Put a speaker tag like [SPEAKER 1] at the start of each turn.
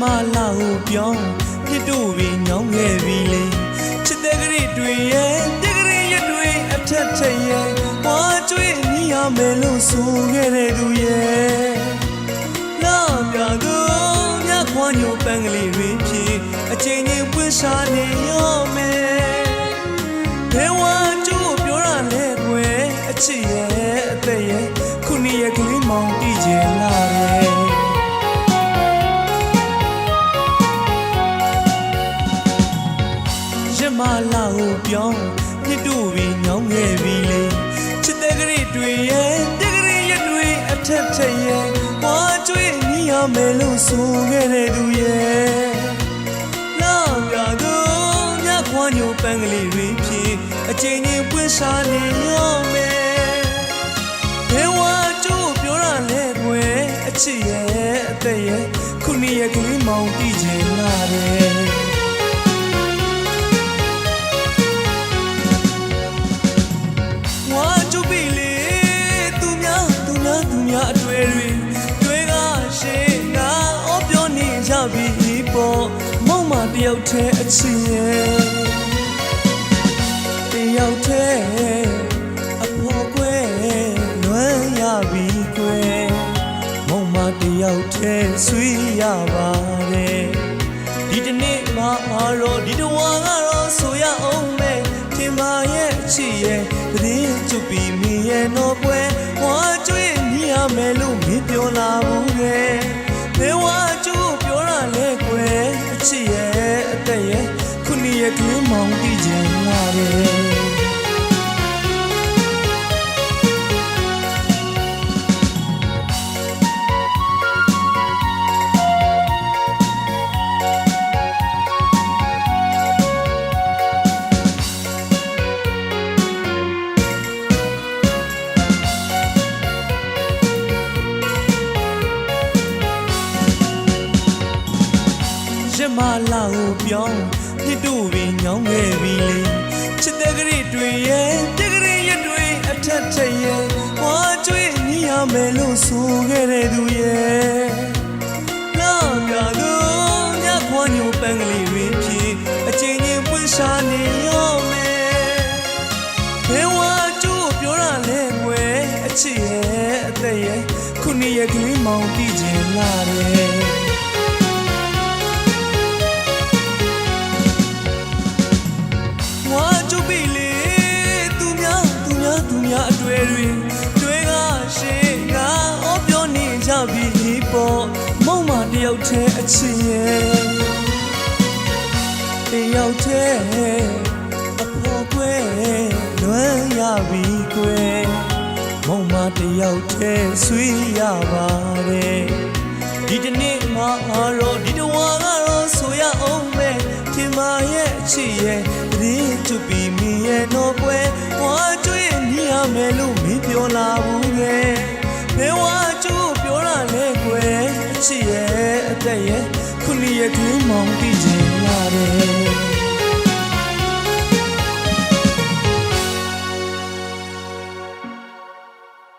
[SPEAKER 1] ကိုပြောင်းပြစ်တို့ပြီးညောင်းခဲ့ပြီလေချစ်တဲ့ကလေးတွေရဲ့တဲ့ကလေးရဲ့တွေအထက်ထက်ရဲ့ဝါကျွေးမိရမယ်လို့ဆိုခဲ့တဲ့သူရဲ့လာပြသူမြတ်ခွန်ညိုပန်းကလေးတွေဖြစ်အချိန်ချင်းပွင့်ရှာနေရောမယ်ဘယ်ဝါကျိုးပြောရလဲကွယ်အချစ်ရဲ့အသက်ရဲ့ခုနှစ်ရဲ့ကလေးမောင်တည်ကျင်လာတယ် မလာကိုပြောင်းပြစ်တို့ပြီးညောင်းခဲ့ပြီလေချစ်တဲ့ကလေးတွေရဲ့တဲ့ကလေးရဲ့တွေအထက်ထက်ရဲ့ဝါကျွေးမိရမယ်လို့ဆိုခဲ့တဲ့သူရဲ့လာပြသူမြတ်ခွန်ညိုပန်းကလေးတွေဖြစ်အချိန်ချင်းပွင့်ရှာနေရောမယ်ဘယ်ဝါကျိုးပြောရလဲကွယ်အချစ်ရဲ့အသက်ရဲ့ခုနှစ်ရဲ့ကလေးမောင်တည်ချင်လာတယ် ယောက်တည်းအချစ်ရဲ့တယောက်တည်းအဖော်ကွယ်လွမ်းရပြီကွယ်မောင်မတယောက်တည်းဆွေးရပါတယ်ဒီတနေ့မှအားတော့ဒီတဝါကတော့ဆိုရအောင်မယ်ထင်ပါရဲ့အချစ်ရဲ့တည်ကျုပ်ပြီးမင်းရဲ့တော့ကွယ်ဝါကျွေးမြင်ရမယ်လို့မင်းပြောလာဘူးလေဘယ်ဝါကျိုးပြောရလဲကွ ခုနှစ်ရဲ့ကလေးမောင်တည် ချင်လာတယ်ရမလာကိုပြောင်းပြစ်တို့ပြီးညောင်းခဲ့ပြီလေချစ်တဲ့ကလေးတွေရဲ့တဲ့ကလေးရဲ့တွေအထက်ထက်ရဲ့ဝါကျွေးမိရမယ်လို့ဆိုခဲ့တဲ့သူရဲ့လာပြသူညခွန်ညိုပန်းကလေးတွေဖြစ်အချိန်ချင်းပွင့်ရှာနေရောမယ်ဘယ်ဝါကျိုးပြောရလဲကွယ်အချစ်ရဲ့အသက်ရဲ့ခုနှစ်ရဲ့ကလေးမောင်တည်ချင်လာတယ် အတွေ့တွေတွေကရှေ့ငါအော်ပြောနေကြပြီပေါ့မုံမတယောက်တည်းအချစ်ရဲ့တယောက်တည်းအဖော်ကွယ်လွမ်းရပြီကွယ်မုံမတယောက်တည်းဆွေးရပါတယ်ဒီတနေ့မှအားတော့ဒီတဝါကတော့ဆိုရအောင်မယ်ထင်ပါရဲ့အချစ်ရဲ့တည်ကျပြီးမင်းရဲ့တော့ကွယ်ဝါကျွေး မြင်ရမယ်လို့မင်းပြောလာဘူးလေဘယ်ဝါကျိုးပြောရလဲကွယ်အချစ်ရဲ့အသက်ရဲ့ခုနှစ်ရဲ့ကလေးမောင်တည်ချင်လာတယ်